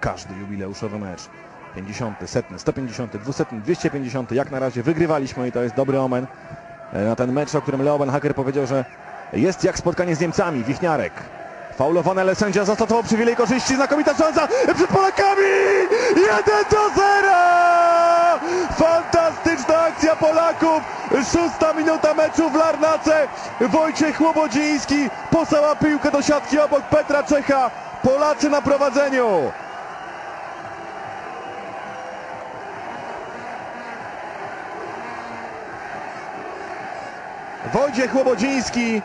każdy jubileuszowy mecz. 50, 100, 150, 200, 250, jak na razie wygrywaliśmy i to jest dobry omen e, na ten mecz, o którym Leo Hacker powiedział, że jest jak spotkanie z Niemcami, Wichniarek. Faulowany, ale sędzia zastosował przywilej korzyści, znakomita szansa przed Polakami! 1 do 0! Fantastyczna akcja Polaków! Szósta minuta meczu w Larnace. Wojciech Łobodziński posłała piłkę do siatki obok Petra Czecha. Polacy na prowadzeniu. Wojciech Łobodziński.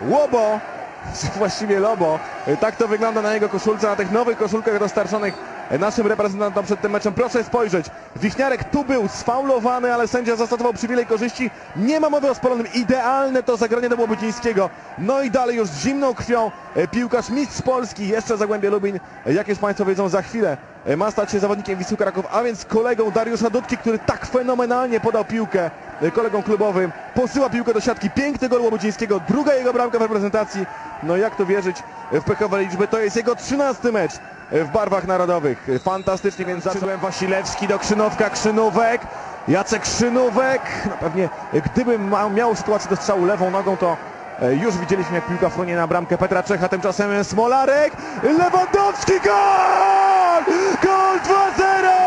Łobo, właściwie Lobo. Tak to wygląda na jego koszulce, na tych nowych koszulkach dostarczonych naszym reprezentantom przed tym meczem. Proszę spojrzeć. Wichniarek tu był sfaulowany, ale sędzia zastosował przywilej korzyści. Nie ma mowy o spalonym. Idealne to zagranie do Łobodzińskiego. No i dalej już z zimną krwią e, piłkarz mistrz Polski, jeszcze Zagłębie Lubin, jak już Państwo wiedzą, za chwilę e, ma stać się zawodnikiem Wisły Kraków, a więc kolegą Dariusza Dudki, który tak fenomenalnie podał piłkę e, kolegom klubowym. Posyła piłkę do siatki. Piękny gol Łobodzińskiego. Druga jego bramka w reprezentacji. No jak to wierzyć w pechowe liczby. To jest jego trzynasty mecz w barwach narodowych. Fantastycznie, więc zacząłem Wasilewski do Krzynówka, Krzynówek. Jacek Krzynówek. No pewnie gdybym miał sytuację do strzału lewą nogą, to e, już widzieliśmy jak piłka chronie na bramkę Petra Czecha, tymczasem Smolarek. Lewandowski gol! Gol 2-0!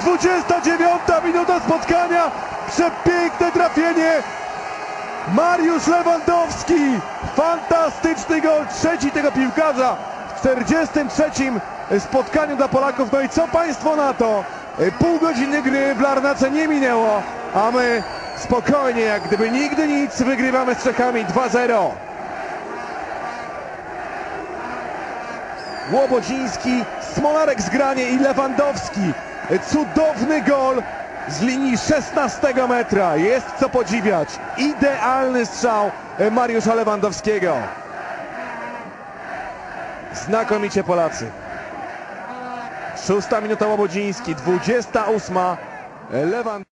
29 minuta spotkania. Przepiękne trafienie Mariusz Lewandowski! Fantastyczny gol, trzeci tego piłkarza w 43 spotkaniu dla Polaków. No i co Państwo na to? Pół godziny gry w Larnace nie minęło, a my spokojnie, jak gdyby nigdy nic, wygrywamy z Czechami 2-0. Łobodziński, Smolarek z granie i Lewandowski. Cudowny gol z linii 16 metra. Jest co podziwiać. Idealny strzał Mariusza Lewandowskiego. Znakomicie Polacy. Szósta minuta Łobodziński, 28. Lewandowski.